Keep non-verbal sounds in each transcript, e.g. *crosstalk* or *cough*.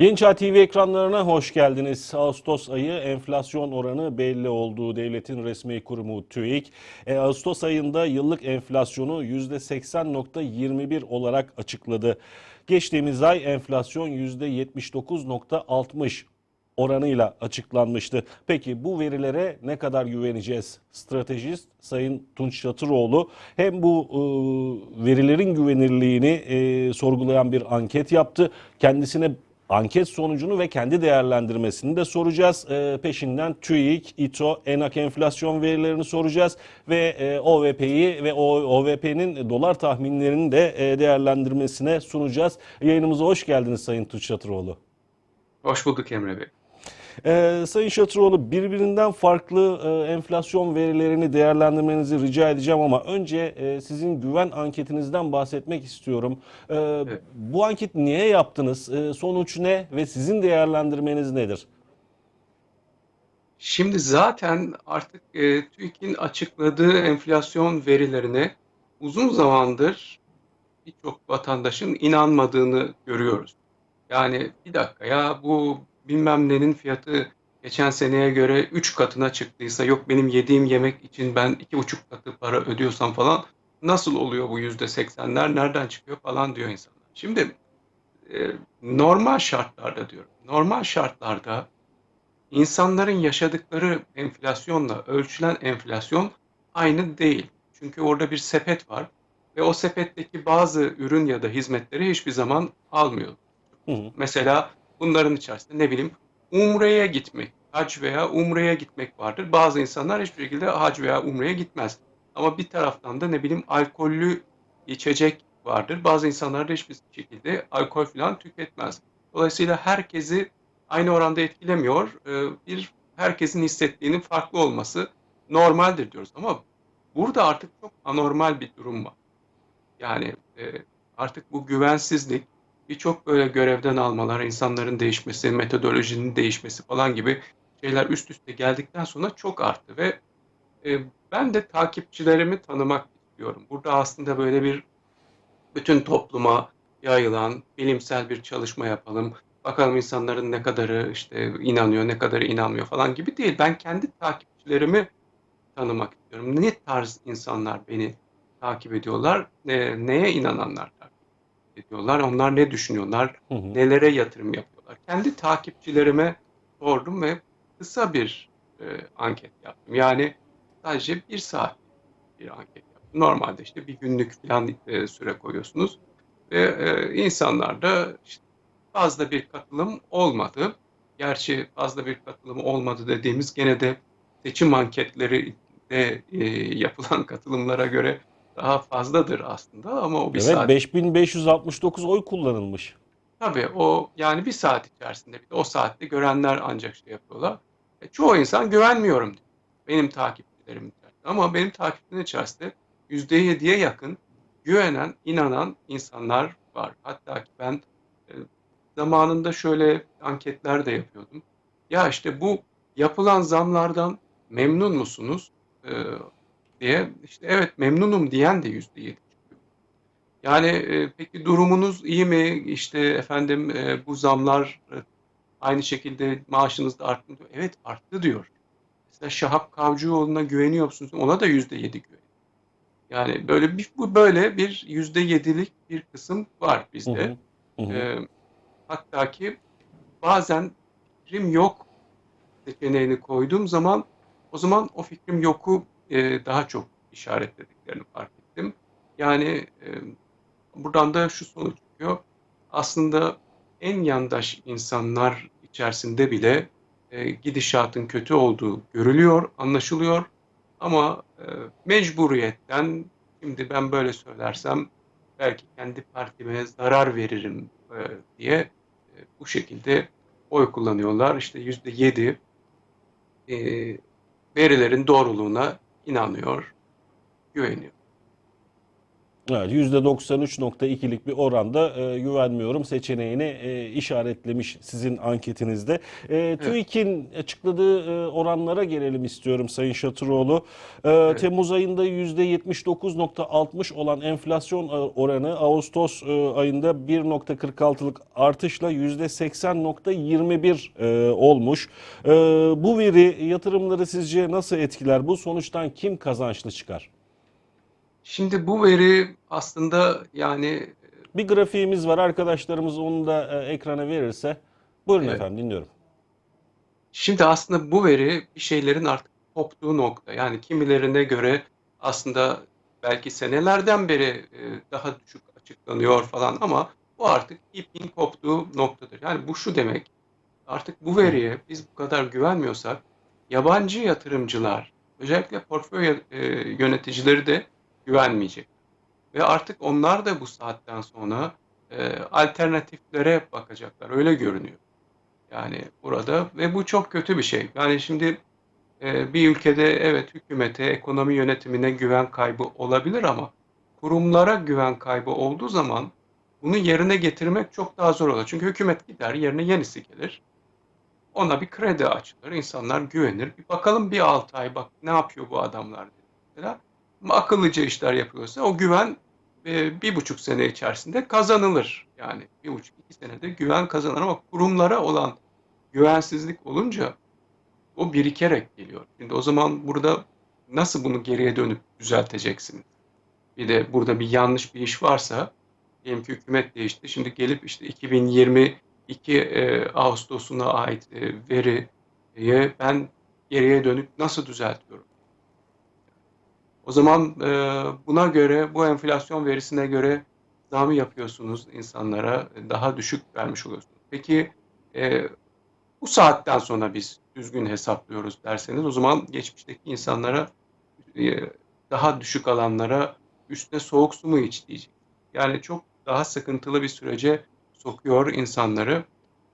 Yeni TV ekranlarına hoş geldiniz. Ağustos ayı enflasyon oranı belli olduğu devletin resmi kurumu TÜİK. E, Ağustos ayında yıllık enflasyonu %80.21 olarak açıkladı. Geçtiğimiz ay enflasyon %79.60 oranıyla açıklanmıştı. Peki bu verilere ne kadar güveneceğiz? Stratejist Sayın Tunç Çatıroğlu hem bu e, verilerin güvenirliğini e, sorgulayan bir anket yaptı. Kendisine anket sonucunu ve kendi değerlendirmesini de soracağız. E, peşinden TÜİK, İTO, ENAK enflasyon verilerini soracağız ve e, OVP'yi ve OVP'nin dolar tahminlerini de e, değerlendirmesine sunacağız. Yayınımıza hoş geldiniz Sayın Tunç Çatıroğlu. Hoş bulduk Emre Bey. Ee, Sayın Şatıroğlu birbirinden farklı e, enflasyon verilerini değerlendirmenizi rica edeceğim ama önce e, sizin güven anketinizden bahsetmek istiyorum. E, Evet. Bu anket niye yaptınız? E, sonuç ne ve sizin değerlendirmeniz nedir? Şimdi zaten artık e, TÜİK'in açıkladığı enflasyon verilerine uzun zamandır birçok vatandaşın inanmadığını görüyoruz. Yani bir dakika ya bu bilmem nenin fiyatı geçen seneye göre 3 katına çıktıysa yok benim yediğim yemek için ben 2,5 katı para ödüyorsam falan nasıl oluyor bu %80'ler nereden çıkıyor falan diyor insanlar. Şimdi e, normal şartlarda diyorum. Normal şartlarda İnsanların yaşadıkları enflasyonla ölçülen enflasyon aynı değil. Çünkü orada bir sepet var ve o sepetteki bazı ürün ya da hizmetleri hiçbir zaman almıyor. Hı hı. Mesela bunların içerisinde ne bileyim umreye gitmek, hac veya umreye gitmek vardır. Bazı insanlar hiçbir şekilde hac veya umreye gitmez. Ama bir taraftan da ne bileyim alkollü içecek vardır. Bazı insanlar da hiçbir şekilde alkol falan tüketmez. Dolayısıyla herkesi aynı oranda etkilemiyor. Ee, Bir herkesin hissettiğinin farklı olması normaldir diyoruz. Ama burada artık çok anormal bir durum var. Yani e, artık bu güvensizlik, birçok böyle görevden almalar, insanların değişmesi, metodolojinin değişmesi falan gibi şeyler üst üste geldikten sonra çok arttı ve e, ben de takipçilerimi tanımak istiyorum. Burada aslında böyle bir bütün topluma yayılan bilimsel bir çalışma yapalım. Bakalım insanların ne kadarı işte inanıyor, ne kadarı inanmıyor falan gibi değil. Ben kendi takipçilerimi tanımak istiyorum. Ne tarz insanlar beni takip ediyorlar, ne- neye inananlar ediyorlar, onlar ne düşünüyorlar, Hı hı. nelere yatırım yapıyorlar. Kendi takipçilerime sordum ve kısa bir e, anket yaptım. Yani sadece bir saat bir anket yaptım. Normalde işte bir günlük falan e, süre koyuyorsunuz ve e, insanlar da işte fazla bir katılım olmadı. Gerçi fazla bir katılım olmadı dediğimiz gene de seçim anketleri de e, yapılan *laughs* katılımlara göre daha fazladır aslında ama o bir Evet saat 5569 oy kullanılmış. Tabii o yani bir saat içerisinde bir de o saatte görenler ancak şey yapıyorlar. E, çoğu insan güvenmiyorum diyor. Benim takipçilerim içerisinde. Ama benim takipçilerim içerisinde %7'ye yakın güvenen, inanan insanlar var. Hatta ki ben e, zamanında şöyle anketler de yapıyordum. Ya işte bu yapılan zamlardan memnun musunuz? E, diye işte evet memnunum diyen de %7 çıkıyor. Yani e, peki durumunuz iyi mi? İşte efendim e, bu zamlar e, aynı şekilde maaşınız da arttı diyor. Evet arttı diyor. Mesela Şahap Kavcıoğlu'na güveniyor musunuz? Ona da yüzde yedi güveniyor. Yani böyle bir, bu böyle bir yüzde yedilik bir kısım var bizde. hı. Hı hı. E, hatta ki bazen fikrim yok seçeneğini koyduğum zaman o zaman o fikrim yoku e, daha çok işaretlediklerini fark ettim. Yani e, buradan da şu sonuç çıkıyor. Aslında en yandaş insanlar içerisinde bile e, gidişatın kötü olduğu görülüyor, anlaşılıyor. Ama e, mecburiyetten şimdi ben böyle söylersem belki kendi partime zarar veririm e, diye e, bu şekilde oy kullanıyorlar. İşte yüzde yedi e, verilerin doğruluğuna inanıyor, güveniyor. Evet, %93.2'lik bir oranda e, güvenmiyorum seçeneğini e, işaretlemiş sizin anketinizde. E, TÜİK'in açıkladığı e, oranlara gelelim istiyorum Sayın Şatıroğlu. E, Temmuz ayında %79.60 olan enflasyon e, oranı Ağustos e, ayında 1.46'lık artışla %80.21 e, olmuş. E, bu veri yatırımları sizce nasıl etkiler? Bu sonuçtan kim kazançlı çıkar? Şimdi bu veri aslında yani Bir grafiğimiz var. Arkadaşlarımız onu da e, ekrana verirse. Buyurun Evet. efendim dinliyorum. Şimdi aslında bu veri bir şeylerin artık koptuğu nokta. Yani kimilerine göre aslında belki senelerden beri e, daha düşük açıklanıyor falan ama bu artık ipin koptuğu noktadır. Yani bu şu demek. Artık bu veriye biz bu kadar güvenmiyorsak yabancı yatırımcılar, özellikle portföy e, yöneticileri de güvenmeyecek. Ve artık onlar da bu saatten sonra e, alternatiflere bakacaklar. Öyle görünüyor. Yani burada ve bu çok kötü bir şey. Yani şimdi e, bir ülkede evet hükümete, ekonomi yönetimine güven kaybı olabilir ama kurumlara güven kaybı olduğu zaman bunu yerine getirmek çok daha zor olur. Çünkü hükümet gider, yerine yenisi gelir. Ona bir kredi açılır, insanlar güvenir. Bir bakalım bir 6 ay bak ne yapıyor bu adamlar diye. Akıllıca işler yapıyorsa o güven e, bir buçuk sene içerisinde kazanılır. Yani bir buçuk iki senede güven kazanır ama kurumlara olan güvensizlik olunca o birikerek geliyor. Şimdi o zaman burada nasıl bunu geriye dönüp düzelteceksiniz? Bir de burada bir yanlış bir iş varsa diyelim ki hükümet değişti. Şimdi gelip işte 2022 e, Ağustos'una ait e, veriye ben geriye dönüp nasıl düzeltiyorum? O zaman e, buna göre bu enflasyon verisine göre zam yapıyorsunuz insanlara daha düşük vermiş oluyorsunuz. Peki e, bu saatten sonra biz düzgün hesaplıyoruz derseniz o zaman geçmişteki insanlara e, daha düşük alanlara üstüne soğuk su mu iç diyecek. Yani çok daha sıkıntılı bir sürece sokuyor insanları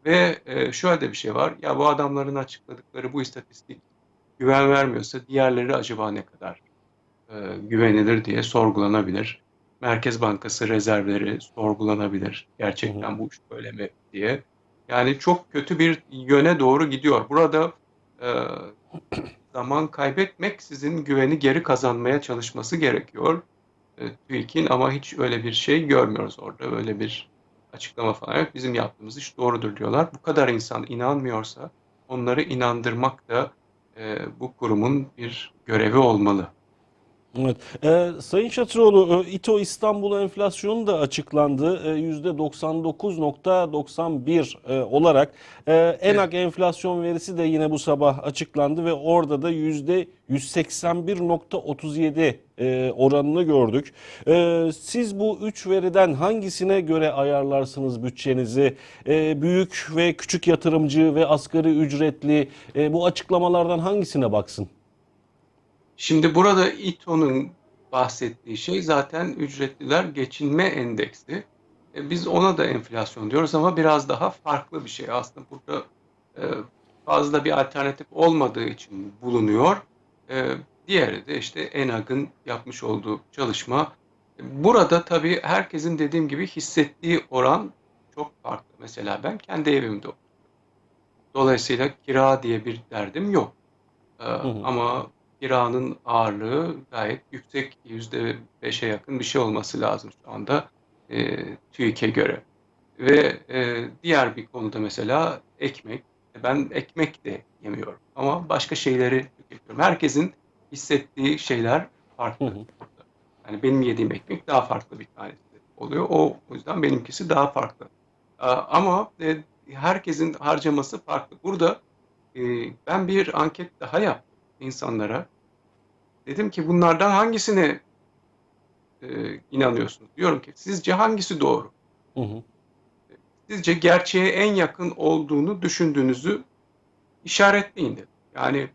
ve e, şöyle de bir şey var. Ya bu adamların açıkladıkları bu istatistik güven vermiyorsa diğerleri acaba ne kadar e, güvenilir diye sorgulanabilir. Merkez Bankası rezervleri sorgulanabilir. Gerçekten bu iş böyle mi diye. Yani çok kötü bir yöne doğru gidiyor. Burada e, zaman kaybetmek sizin güveni geri kazanmaya çalışması gerekiyor. E, TÜİK'in ama hiç öyle bir şey görmüyoruz orada. Öyle bir açıklama falan yok. Bizim yaptığımız iş doğrudur diyorlar. Bu kadar insan inanmıyorsa onları inandırmak da e, bu kurumun bir görevi olmalı. Evet. Ee, Sayın Şatıroğlu, e, İTO İstanbul enflasyonu da açıklandı. E, %99.91 e, olarak. E, ENAK enflasyon verisi de yine bu sabah açıklandı ve orada da %181.37 e, oranını gördük. E, siz bu üç veriden hangisine göre ayarlarsınız bütçenizi? E, büyük ve küçük yatırımcı ve asgari ücretli e, bu açıklamalardan hangisine baksın? Şimdi burada İTO'nun bahsettiği şey zaten ücretliler geçinme endeksi. E, biz ona da enflasyon diyoruz ama biraz daha farklı bir şey. Aslında burada e, fazla bir alternatif olmadığı için bulunuyor. E, diğeri de işte ENAG'ın yapmış olduğu çalışma. E, Burada tabii herkesin dediğim gibi hissettiği oran çok farklı. Mesela ben kendi evimde oturuyorum. Dolayısıyla kira diye bir derdim yok. E, hı. ama kiranın ağırlığı gayet yüksek. Yüzde beşe yakın bir şey olması lazım şu anda e, TÜİK'e göre. Ve e, diğer bir konuda mesela ekmek. Ben ekmek de yemiyorum ama başka şeyleri tüketiyorum. Herkesin hissettiği şeyler farklı. Hı hı. Yani benim yediğim ekmek daha farklı bir tanesi oluyor. O, o yüzden benimkisi daha farklı. Aa, Ama e, herkesin harcaması farklı. Burada e, ben bir anket daha yaptım insanlara. Dedim ki bunlardan hangisine e, inanıyorsunuz? Diyorum ki sizce hangisi doğru? Hı hı. Sizce gerçeğe en yakın olduğunu düşündüğünüzü işaretleyin dedim. Yani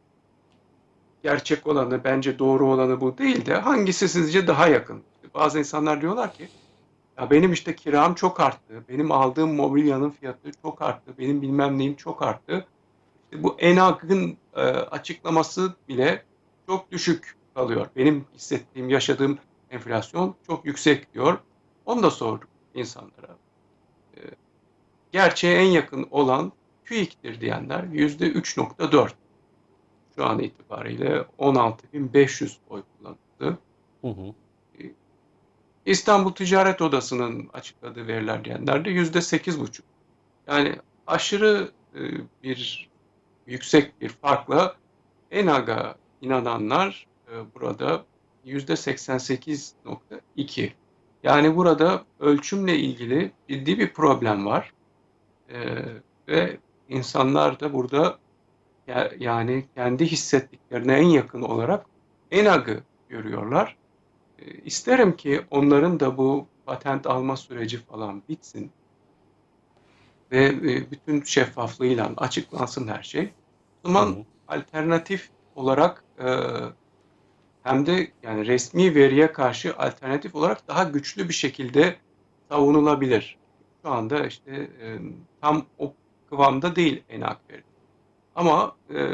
gerçek olanı, bence doğru olanı bu değil de hangisi sizce daha yakın? Bazı insanlar diyorlar ki ya benim işte kiram çok arttı, benim aldığım mobilyanın fiyatı çok arttı, benim bilmem neyim çok arttı. İşte bu ENAG'ın e, açıklaması bile çok düşük kalıyor. Benim hissettiğim, yaşadığım enflasyon çok yüksek diyor. Onu da sorduk insanlara. E, gerçeğe en yakın olan TÜİK'tir diyenler %3.4. Şu an itibariyle 16.500 oy kullanıldı. Hı hı. İstanbul Ticaret Odası'nın açıkladığı veriler diyenler de yüzde sekiz buçuk. Yani aşırı e, bir yüksek bir farkla ENAG'a inananlar burada yüzde 88.2. Yani burada ölçümle ilgili ciddi bir problem var. E, ve insanlar da burada ya- yani kendi hissettiklerine en yakın olarak ENAG'ı görüyorlar. E, İsterim ki onların da bu patent alma süreci falan bitsin ve e, bütün şeffaflığıyla açıklansın her şey. O zaman hı. alternatif olarak e, hem de yani resmi veriye karşı alternatif olarak daha güçlü bir şekilde savunulabilir. Şu anda işte e, tam o kıvamda değil ENAK veri. Ama e,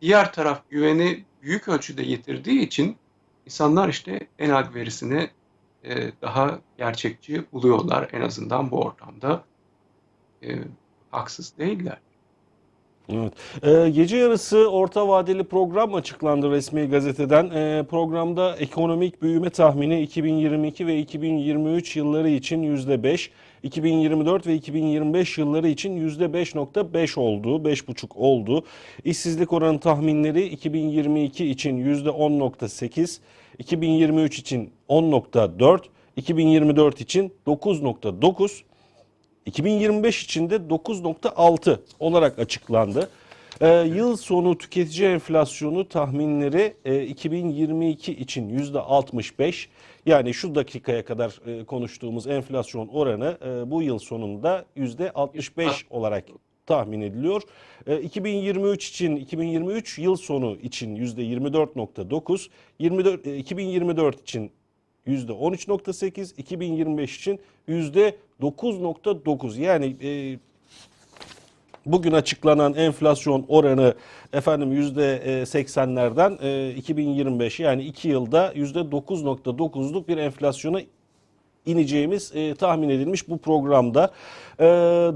diğer taraf güveni büyük ölçüde yitirdiği için insanlar işte ENAG verisini e, daha gerçekçi buluyorlar en azından bu ortamda. E, haksız değiller. Evet. Ee, gece yarısı orta vadeli program açıklandı resmi gazeteden. Ee, programda ekonomik büyüme tahmini 2022 ve 2023 yılları için %5, 2024 ve 2025 yılları için %5.5 oldu, 5.5 oldu. İşsizlik oranı tahminleri 2022 için %10.8, 2023 için 10.4, 2024 için 9.9, 2025 için de 9.6 olarak açıklandı. Ee, yıl sonu tüketici enflasyonu tahminleri e, 2022 için %65 yani şu dakikaya kadar e, konuştuğumuz enflasyon oranı e, bu yıl sonunda %65 olarak tahmin ediliyor. E, 2023 için 2023 yıl sonu için %24.9, 24 e, 2024 için %13.8, 2025 için %9.9. Yani e, bugün açıklanan enflasyon oranı efendim %80'lerden e, 2025 yani 2 yılda %9.9'luk bir enflasyona ineceğimiz e, tahmin edilmiş bu programda. E,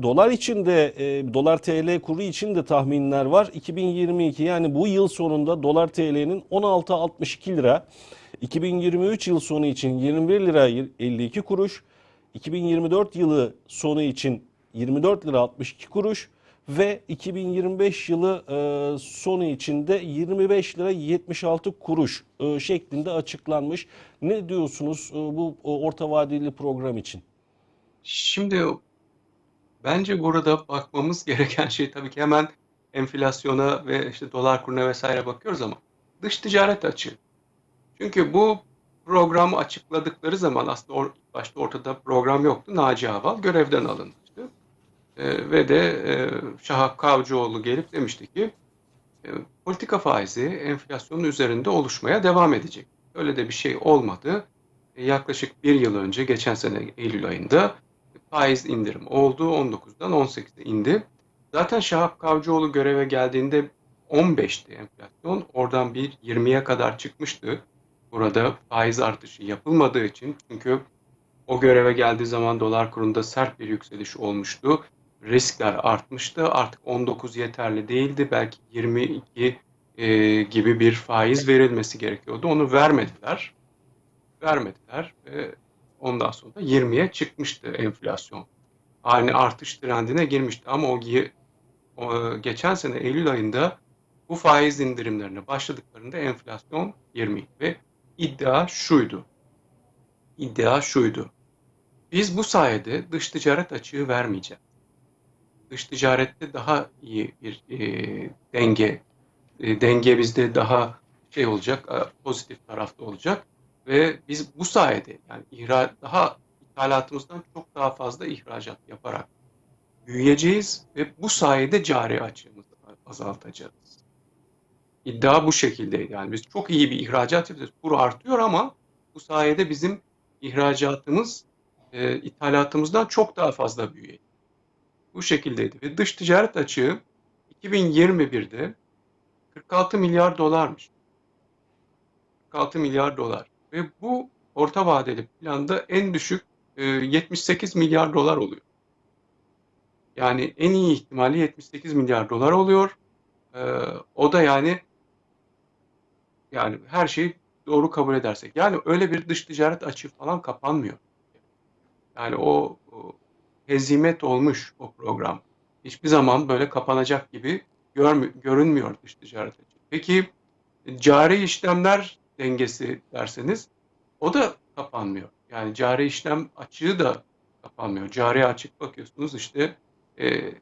dolar için de e, dolar TL kuru için de tahminler var. 2022 yani bu yıl sonunda dolar TL'nin 16.62 lira, 2023 yıl sonu için 21 lira 52 kuruş, 2024 yılı sonu için 24 lira 62 kuruş ve 2025 yılı e, sonu içinde 25 lira 76 kuruş e, şeklinde açıklanmış. Ne diyorsunuz e, bu orta vadeli program için? Şimdi bence burada bakmamız *laughs* gereken şey tabii ki hemen enflasyona ve işte dolar kuruna vesaire bakıyoruz ama dış ticaret açığı. Çünkü bu programı açıkladıkları zaman aslında or, başta ortada program yoktu. Naci Aval görevden alınmıştı. Ee, ve de e, Şahap Kavcıoğlu gelip demişti ki e, politika faizi enflasyonun üzerinde oluşmaya devam edecek. Öyle de bir şey olmadı. E, yaklaşık bir yıl önce geçen sene Eylül ayında faiz indirim oldu. 19'dan 18'e indi. Zaten Şahap Kavcıoğlu göreve geldiğinde 15'ti enflasyon. Oradan bir 20'ye kadar çıkmıştı. Burada faiz artışı yapılmadığı için çünkü o göreve geldiği zaman dolar kurunda sert bir yükseliş olmuştu. Riskler artmıştı. Artık 19 yeterli değildi. Belki 22 e, gibi bir faiz verilmesi gerekiyordu. Onu vermediler. Vermediler ve ondan sonra da 20'ye çıkmıştı enflasyon. Aynı artış trendine girmişti ama o, o geçen sene Eylül ayında bu faiz indirimlerine başladıklarında enflasyon 20 ve iddia şuydu. İddia şuydu. Biz bu sayede dış ticaret açığı vermeyeceğiz. Dış ticarette daha iyi bir e, denge, e, denge bizde daha şey olacak, e, pozitif tarafta olacak ve biz bu sayede yani ihra, daha ithalatımızdan çok daha fazla ihracat yaparak büyüyeceğiz ve bu sayede cari açığımızı azaltacağız. İddia bu şekildeydi. Yani biz çok iyi bir ihracat yapıyoruz. Kur artıyor ama bu sayede bizim ihracatımız e, ithalatımızdan çok daha fazla büyüyor. Bu şekildeydi. Ve dış ticaret açığı 2021'de 46 milyar dolarmış. 46 milyar dolar. Ve bu orta vadeli planda en düşük e, 78 milyar dolar oluyor. Yani en iyi ihtimali 78 milyar dolar oluyor. E, o da yani yani her şeyi doğru kabul edersek. Yani öyle bir dış ticaret açığı falan kapanmıyor. Yani o, o hezimet olmuş o program. Hiçbir zaman böyle kapanacak gibi görmü- görünmüyor dış ticaret açığı. Peki cari işlemler dengesi derseniz o da kapanmıyor. Yani cari işlem açığı da kapanmıyor. Cari açık bakıyorsunuz işte e,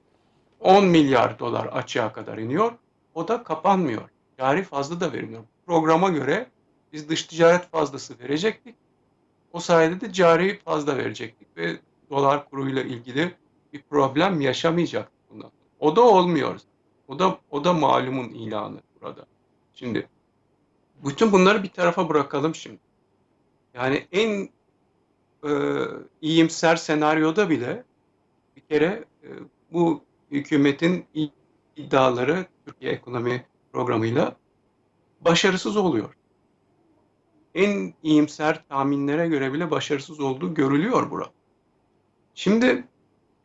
10 milyar dolar açığa kadar iniyor. O da kapanmıyor. Cari fazla da verilmiyor. Programa göre biz dış ticaret fazlası verecektik. O sayede de cari fazla verecektik ve dolar kuruyla ilgili bir problem yaşamayacaktık bundan. O da olmuyor. O da o da malumun ilanı burada. Şimdi bütün bunları bir tarafa bırakalım şimdi. Yani en e, iyimser senaryoda bile bir kere e, bu hükümetin iddiaları Türkiye ekonomi programıyla başarısız oluyor. En iyimser tahminlere göre bile başarısız olduğu görülüyor burada. Şimdi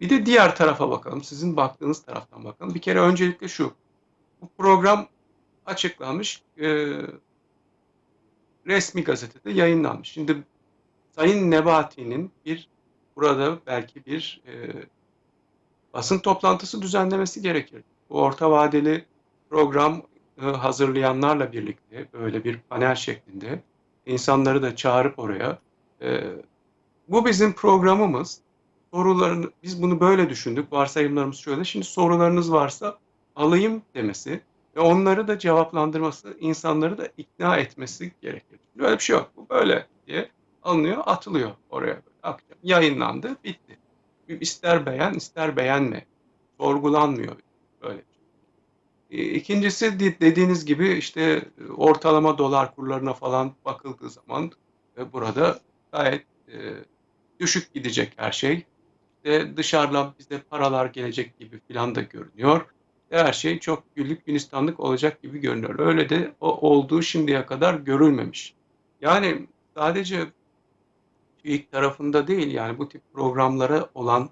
bir de diğer tarafa bakalım. Sizin baktığınız taraftan bakalım. Bir kere öncelikle şu. Bu program açıklanmış. E, resmi gazetede yayınlanmış. Şimdi Sayın Nebati'nin bir burada belki bir e, basın toplantısı düzenlemesi gerekir. Bu orta vadeli program hazırlayanlarla birlikte böyle bir panel şeklinde insanları da çağırıp oraya e, bu bizim programımız. Sorularını biz bunu böyle düşündük. Varsayımlarımız şöyle. Şimdi sorularınız varsa alayım demesi ve onları da cevaplandırması, insanları da ikna etmesi gerekir. Böyle bir şey yok. Bu böyle diye alınıyor, atılıyor oraya. Akşam yayınlandı, bitti. İster beğen, ister beğenme. Sorgulanmıyor böyle. İkincisi dediğiniz gibi işte ortalama dolar kurlarına falan bakıldığı zaman ve burada gayet e, düşük gidecek her şey. İşte dışarıdan bize paralar gelecek gibi falan da görünüyor her şey çok güllük gülistanlık olacak gibi görünüyor. Öyle de o olduğu şimdiye kadar görülmemiş. Yani sadece TÜİK tarafında değil yani bu tip programlara olan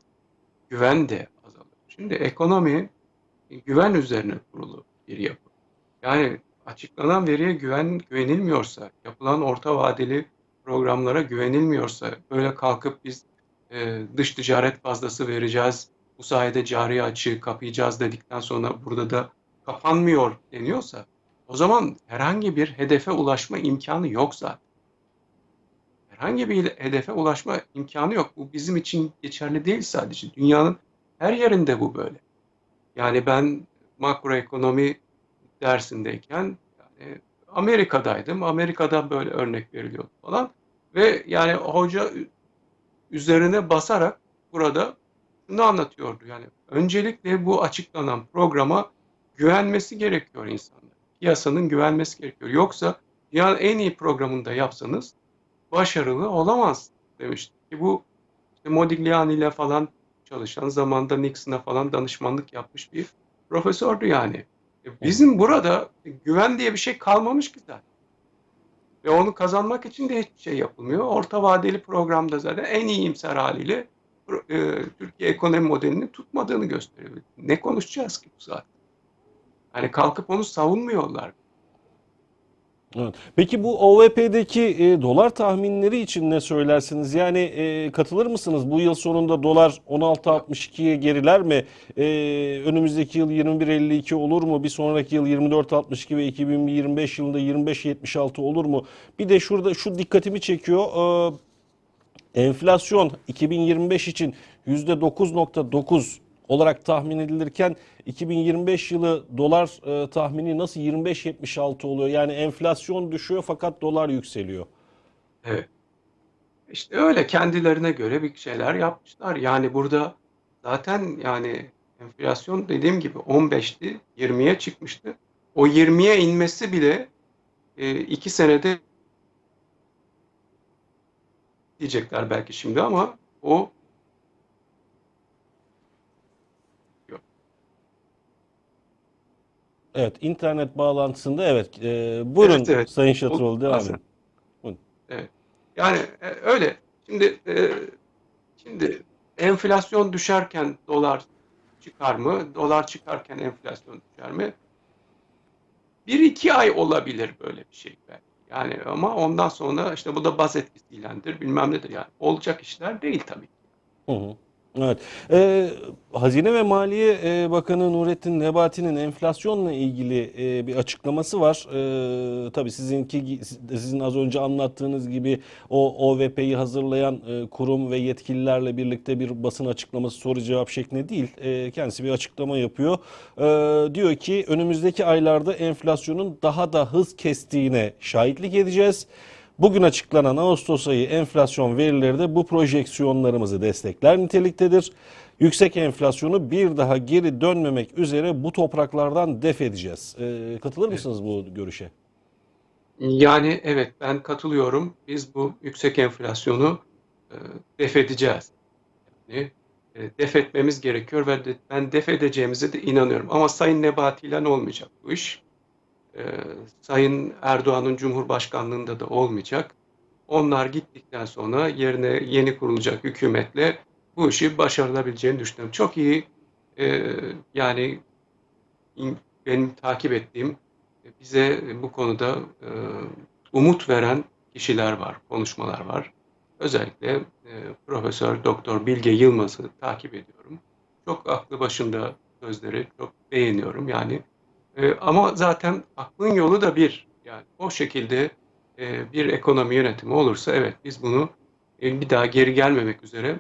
güven de azalır. Şimdi ekonomi güven üzerine kurulu bir yapı. Yani açıklanan veriye güven güvenilmiyorsa, yapılan orta vadeli programlara güvenilmiyorsa, böyle kalkıp biz e, dış ticaret fazlası vereceğiz, bu sayede cari açığı kapayacağız dedikten sonra burada da kapanmıyor deniyorsa o zaman herhangi bir hedefe ulaşma imkanı yok zaten. Herhangi bir hedefe ulaşma imkanı yok. Bu bizim için geçerli değil sadece. Dünyanın her yerinde bu böyle. Yani ben makroekonomi dersindeyken yani Amerika'daydım. Amerika'dan böyle örnek veriliyordu falan. Ve yani hoca üzerine basarak burada şunu anlatıyordu. Yani öncelikle bu açıklanan programa güvenmesi gerekiyor insanlar. Piyasanın güvenmesi gerekiyor. Yoksa dünyanın en iyi programında yapsanız başarılı olamaz demişti. Ki bu işte Modigliani ile falan çalışan zamanda Nixon'a falan danışmanlık yapmış bir profesördü yani. E, bizim burada güven diye bir şey kalmamış ki zaten. Ve onu kazanmak için de hiçbir şey yapılmıyor. Orta vadeli programda zaten en iyimser haliyle e, Türkiye ekonomi modelini tutmadığını gösteriyor. Ne konuşacağız ki bu zaten? Hani kalkıp onu savunmuyorlar. Evet. Peki bu OVP'deki e, dolar tahminleri için ne söylersiniz? Yani e, katılır mısınız? Bu yıl sonunda dolar 16.62'ye geriler mi? E, önümüzdeki yıl 21.52 olur mu? Bir sonraki yıl 24.62 ve 2025 yılında 25.76 olur mu? Bir de şurada şu dikkatimi çekiyor. E, enflasyon 2025 için %9.9 olarak tahmin edilirken 2025 yılı dolar e, tahmini nasıl 25.76 oluyor? Yani enflasyon düşüyor fakat dolar yükseliyor. Evet. İşte öyle kendilerine göre bir şeyler yapmışlar. Yani burada zaten yani enflasyon dediğim gibi 15'ti 20'ye çıkmıştı. O 20'ye inmesi bile e, iki senede diyecekler belki şimdi ama o Evet, internet bağlantısında evet. E, buyurun Evet, evet. Sayın Şatıroğlu devam edin. Buyurun. Evet. Yani e, öyle. Şimdi e, şimdi enflasyon düşerken dolar çıkar mı? Dolar çıkarken enflasyon düşer mi? Bir iki ay olabilir böyle bir şey belki. Yani ama ondan sonra işte bu da baz etkisiylendir bilmem nedir yani. Olacak işler değil tabii. Hı hı. Evet. Ee, Hazine ve Maliye e, Bakanı Nurettin Nebati'nin enflasyonla ilgili e, bir açıklaması var. E, tabii sizinki sizin az önce anlattığınız gibi o OVP'yi hazırlayan e, kurum ve yetkililerle birlikte bir basın açıklaması soru cevap şeklinde değil. E, kendisi bir açıklama yapıyor. E, diyor ki önümüzdeki aylarda enflasyonun daha da hız kestiğine şahitlik edeceğiz. Bugün açıklanan Ağustos ayı enflasyon verileri de bu projeksiyonlarımızı destekler niteliktedir. Yüksek enflasyonu bir daha geri dönmemek üzere bu topraklardan def edeceğiz. Ee, katılır mısınız bu görüşe? Yani evet ben katılıyorum. Biz bu yüksek enflasyonu e, def edeceğiz. Yani e, def etmemiz gerekiyor ve de, ben def edeceğimize de inanıyorum. Ama Sayın Nebati ile olmayacak bu iş. E, Sayın Erdoğan'ın Cumhurbaşkanlığında da olmayacak. Onlar gittikten sonra yerine yeni kurulacak hükümetle bu işi başarılabileceğini düşünüyorum. Çok iyi e, yani benim takip ettiğim bize bu konuda e, umut veren kişiler var, konuşmalar var. Özellikle e, Profesör Doktor Bilge Yılmaz'ı takip ediyorum. Çok aklı başında sözleri çok beğeniyorum. Yani e, ama zaten aklın yolu da bir. Yani o şekilde e, bir ekonomi yönetimi olursa evet biz bunu e, bir daha geri gelmemek üzere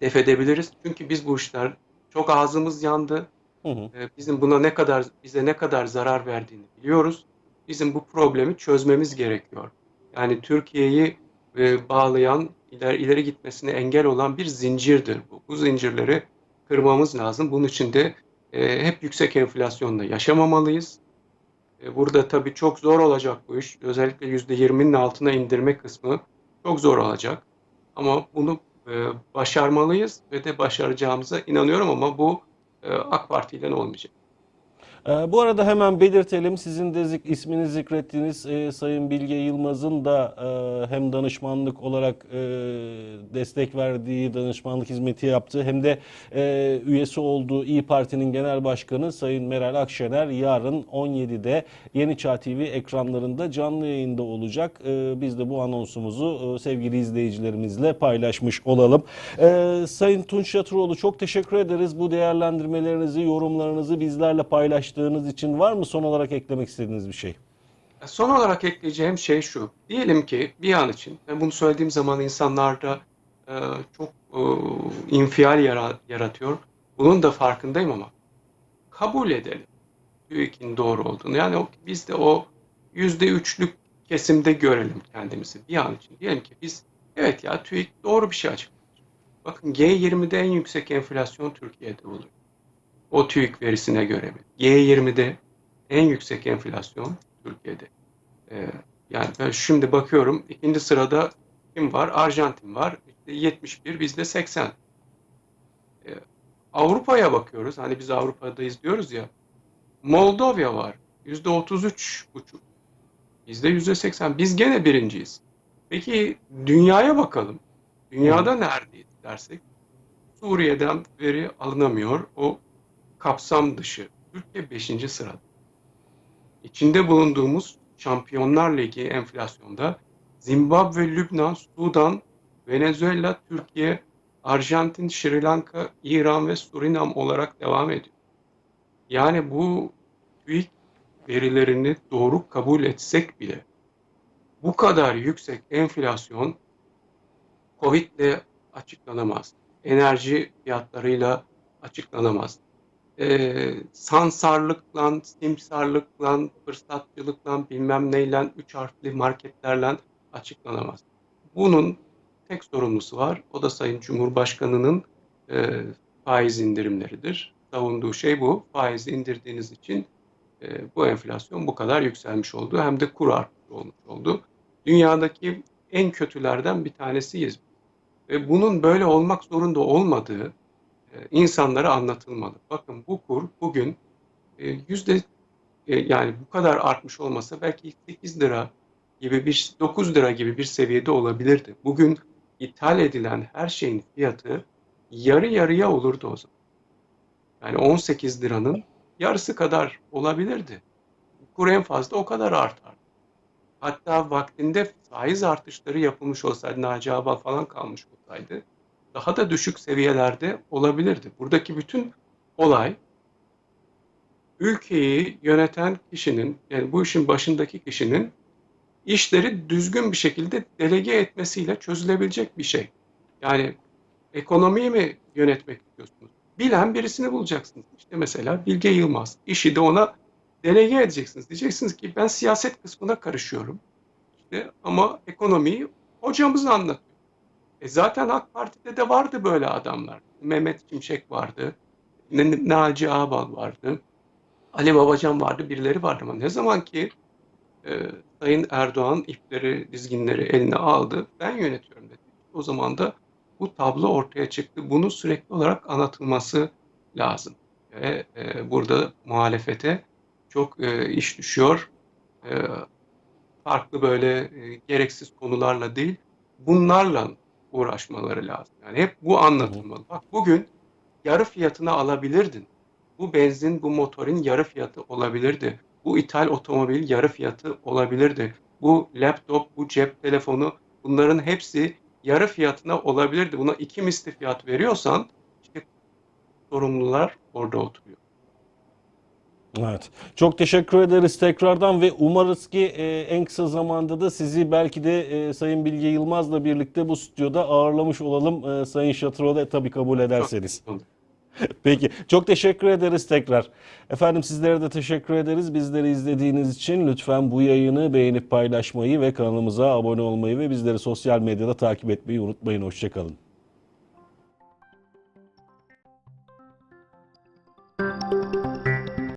def edebiliriz. Çünkü biz bu işler çok ağzımız yandı. Hı hı. E, bizim buna ne kadar bize ne kadar zarar verdiğini biliyoruz. Bizim bu problemi çözmemiz gerekiyor. Yani Türkiye'yi e, bağlayan, ileri, ileri gitmesine engel olan bir zincirdir bu. Bu zincirleri kırmamız lazım. Bunun için de e, hep yüksek enflasyonla yaşamamalıyız. E, burada tabii çok zor olacak bu iş. Özellikle %20'nin altına indirme kısmı çok zor olacak. Ama bunu e, başarmalıyız ve de başaracağımıza inanıyorum ama bu e, AK Parti ile olmayacak. Ee, bu arada hemen belirtelim sizin de zik, ismini zikrettiğiniz e, Sayın Bilge Yılmaz'ın da e, hem danışmanlık olarak e, destek verdiği danışmanlık hizmeti yaptığı hem de üyesi olduğu İyi Parti'nin genel başkanı Sayın Meral Akşener yarın 17'de Yeni Çağ TV ekranlarında canlı yayında olacak. Biz de bu anonsumuzu sevgili izleyicilerimizle paylaşmış olalım. Sayın Tunç Yatıroğlu çok teşekkür ederiz bu değerlendirmelerinizi, yorumlarınızı bizlerle paylaştığınız paylaştığınız için var mı son olarak eklemek istediğiniz bir şey? Son olarak ekleyeceğim şey şu. Diyelim ki bir an için, ben bunu söylediğim zaman insanlarda e, çok e, infial yaratıyor. Bunun da farkındayım ama kabul edelim TÜİK'in doğru olduğunu. Yani o, biz de o yüzde üçlük kesimde görelim kendimizi bir an için. Diyelim ki biz evet ya TÜİK doğru bir şey açıklamış. Bakın G20'de en yüksek enflasyon Türkiye'de oluyor. O TÜİK verisine göre mi? G20'de en yüksek enflasyon Türkiye'de. Ee, yani ben şimdi bakıyorum ikinci sırada kim var? Arjantin var. İşte 71 bizde 80. Ee, Avrupa'ya bakıyoruz. Hani biz Avrupa'dayız diyoruz ya. Moldova var. Yüzde 33 buçuk. Bizde yüzde 80. Biz gene birinciyiz. Peki dünyaya bakalım. Dünyada neredeyiz dersek Suriye'den veri alınamıyor. O kapsam dışı. Türkiye 5. sırada. İçinde bulunduğumuz Şampiyonlar Ligi enflasyonda Zimbabwe, Lübnan, Sudan, Venezuela, Türkiye, Arjantin, Sri Lanka, İran ve Surinam olarak devam ediyor. Yani bu TÜİK verilerini doğru kabul etsek bile bu kadar yüksek enflasyon Covid ile açıklanamaz. Enerji fiyatlarıyla açıklanamaz e, sansarlıkla, simsarlıkla, fırsatçılıkla, bilmem neyle, üç harfli marketlerle açıklanamaz. Bunun tek sorumlusu var. O da Sayın Cumhurbaşkanı'nın e, faiz indirimleridir. Savunduğu şey bu. Faiz indirdiğiniz için e, bu enflasyon bu kadar yükselmiş oldu. Hem de kur artmış olmuş oldu. Dünyadaki en kötülerden bir tanesiyiz. Ve bunun böyle olmak zorunda olmadığı insanlara anlatılmalı. Bakın bu kur bugün e, yüzde e, yani bu kadar artmış olmasa belki 8 lira gibi bir 9 lira gibi bir seviyede olabilirdi. Bugün ithal edilen her şeyin fiyatı yarı yarıya olurdu o zaman. Yani 18 liranın yarısı kadar olabilirdi. Kur en fazla o kadar artar. Hatta vaktinde faiz artışları yapılmış olsaydı, Naci Ağbal falan kalmış olsaydı daha da düşük seviyelerde olabilirdi. Buradaki bütün olay ülkeyi yöneten kişinin, yani bu işin başındaki kişinin işleri düzgün bir şekilde delege etmesiyle çözülebilecek bir şey. Yani ekonomiyi mi yönetmek istiyorsunuz? Bilen birisini bulacaksınız. İşte mesela Bilge Yılmaz. İşi de ona delege edeceksiniz. Diyeceksiniz ki ben siyaset kısmına karışıyorum. İşte ama ekonomiyi hocamız anlatıyor. E zaten AK Parti'de de vardı böyle adamlar. Mehmet Şimşek vardı. N- Naci Ağbal vardı. Ali Babacan vardı. Birileri vardı ama ne zaman ki e, Sayın Erdoğan ipleri, dizginleri eline aldı. Ben yönetiyorum dedi. O zaman da bu tablo ortaya çıktı. Bunu sürekli olarak anlatılması lazım. Ve e, burada muhalefete çok e, iş düşüyor. E, farklı böyle e, gereksiz konularla değil, bunlarla uğraşmaları lazım. Yani hep bu anlatılmalı. Bak bugün yarı fiyatına alabilirdin. Bu benzin, bu motorin yarı fiyatı olabilirdi. Bu ithal otomobil yarı fiyatı olabilirdi. Bu laptop, bu cep telefonu bunların hepsi yarı fiyatına olabilirdi. Buna iki misli fiyat veriyorsan işte sorumlular orada oturuyor. Evet. Çok teşekkür ederiz tekrardan ve umarız ki e, en kısa zamanda da sizi belki de e, Sayın Bilge Yılmaz'la birlikte bu stüdyoda ağırlamış olalım. E, Sayın Şatır'a da tabii kabul ederseniz. Çok- *laughs* Peki. Çok teşekkür ederiz tekrar. Efendim sizlere de teşekkür ederiz. Bizleri izlediğiniz için lütfen bu yayını beğenip paylaşmayı ve kanalımıza abone olmayı ve bizleri sosyal medyada takip etmeyi unutmayın. Hoşçakalın.